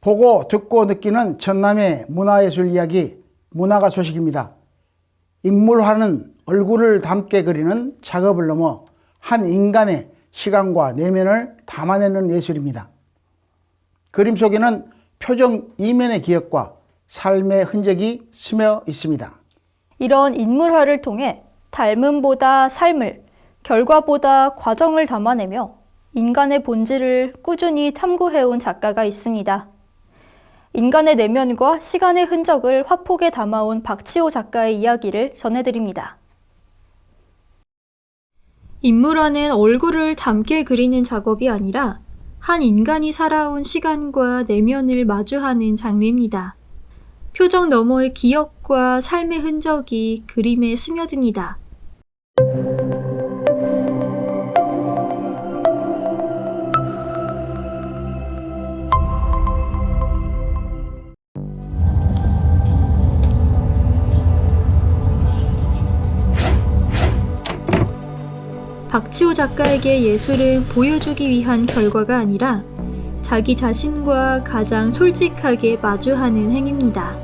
보고 듣고 느끼는 전남의 문화예술 이야기 문화가 소식입니다. 인물화는 얼굴을 담게 그리는 작업을 넘어 한 인간의 시간과 내면을 담아내는 예술입니다. 그림 속에는 표정 이면의 기억과 삶의 흔적이 스며 있습니다. 이런 인물화를 통해 닮음보다 삶을, 결과보다 과정을 담아내며 인간의 본질을 꾸준히 탐구해온 작가가 있습니다. 인간의 내면과 시간의 흔적을 화폭에 담아온 박치호 작가의 이야기를 전해드립니다. 인물화는 얼굴을 담게 그리는 작업이 아니라 한 인간이 살아온 시간과 내면을 마주하는 장르입니다. 표정 너머의 기억과 삶의 흔적이 그림에 스며듭니다. 박치호 작가에게 예술은 보여주기 위한 결과가 아니라 자기 자신과 가장 솔직하게 마주하는 행위입니다.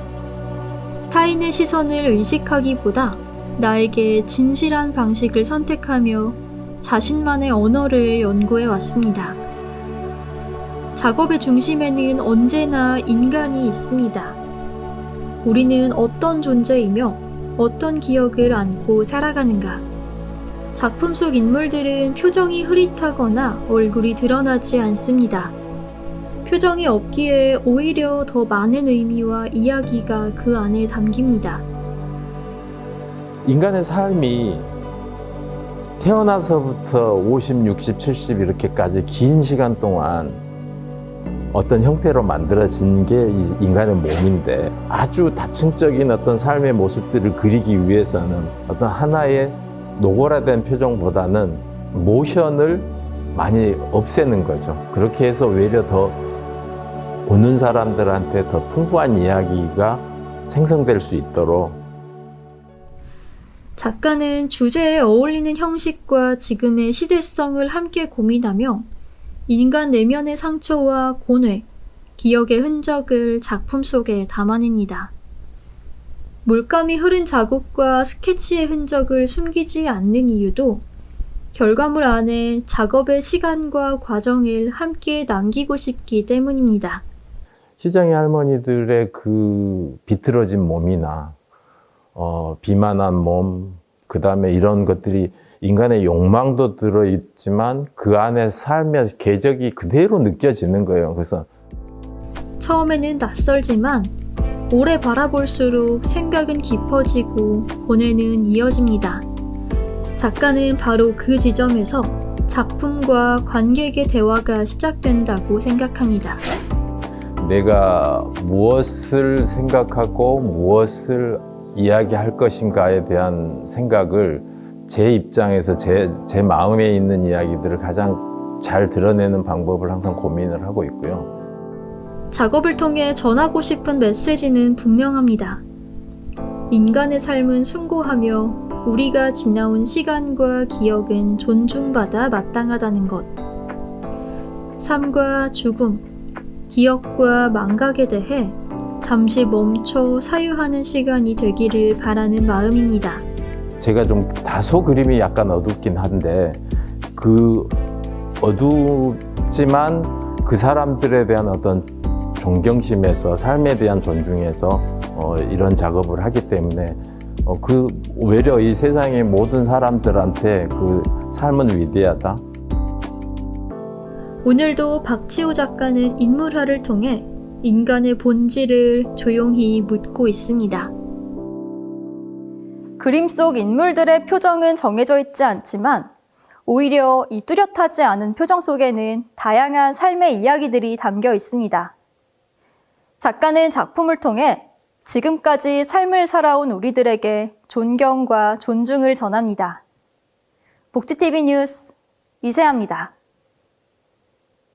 타인의 시선을 의식하기보다 나에게 진실한 방식을 선택하며 자신만의 언어를 연구해 왔습니다. 작업의 중심에는 언제나 인간이 있습니다. 우리는 어떤 존재이며 어떤 기억을 안고 살아가는가? 작품 속 인물들은 표정이 흐릿하거나 얼굴이 드러나지 않습니다. 표정이 없기에 오히려 더 많은 의미와 이야기가 그 안에 담깁니다. 인간의 삶이 태어나서부터 50, 60, 70 이렇게까지 긴 시간 동안 어떤 형태로 만들어진 게이 인간의 몸인데 아주 다층적인 어떤 삶의 모습들을 그리기 위해서는 어떤 하나의 노골화된 표정보다는 모션을 많이 없애는 거죠. 그렇게 해서 오히려 더 보는 사람들한테 더 풍부한 이야기가 생성될 수 있도록 작가는 주제에 어울리는 형식과 지금의 시대성을 함께 고민하며 인간 내면의 상처와 고뇌, 기억의 흔적을 작품 속에 담아냅니다. 물감이 흐른 자국과 스케치의 흔적을 숨기지 않는 이유도 결과물 안에 작업의 시간과 과정을 함께 남기고 싶기 때문입니다. 시장의 할머니들의 그 비틀어진 몸이나 어, 비만한 몸, 그 다음에 이런 것들이 인간의 욕망도 들어있지만 그 안에 삶의 궤적이 그대로 느껴지는 거예요. 그래서 처음에는 낯설지만 오래 바라볼수록 생각은 깊어지고 고뇌는 이어집니다. 작가는 바로 그 지점에서 작품과 관객의 대화가 시작된다고 생각합니다. 내가 무엇을 생각하고 무엇을 이야기할 것인가에 대한 생각을 제 입장에서 제, 제 마음에 있는 이야기들을 가장 잘 드러내는 방법을 항상 고민을 하고 있고요. 작업을 통해 전하고 싶은 메시지는 분명합니다. 인간의 삶은 숭고하며 우리가 지나온 시간과 기억은 존중받아 마땅하다는 것. 삶과 죽음, 기억과 망각에 대해 잠시 멈춰 사유하는 시간이 되기를 바라는 마음입니다. 제가 좀 다소 그림이 약간 어둡긴 한데 그 어둡지만 그 사람들에 대한 어떤 존경심에서 삶에 대한 존중에서 어, 이런 작업을 하기 때문에 어, 그 오히려 이 세상의 모든 사람들한테 그 삶은 위대하다. 오늘도 박치호 작가는 인물화를 통해 인간의 본질을 조용히 묻고 있습니다. 그림 속 인물들의 표정은 정해져 있지 않지만 오히려 이 뚜렷하지 않은 표정 속에는 다양한 삶의 이야기들이 담겨 있습니다. 작가는 작품을 통해 지금까지 삶을 살아온 우리들에게 존경과 존중을 전합니다. 복지TV 뉴스 이세아입니다.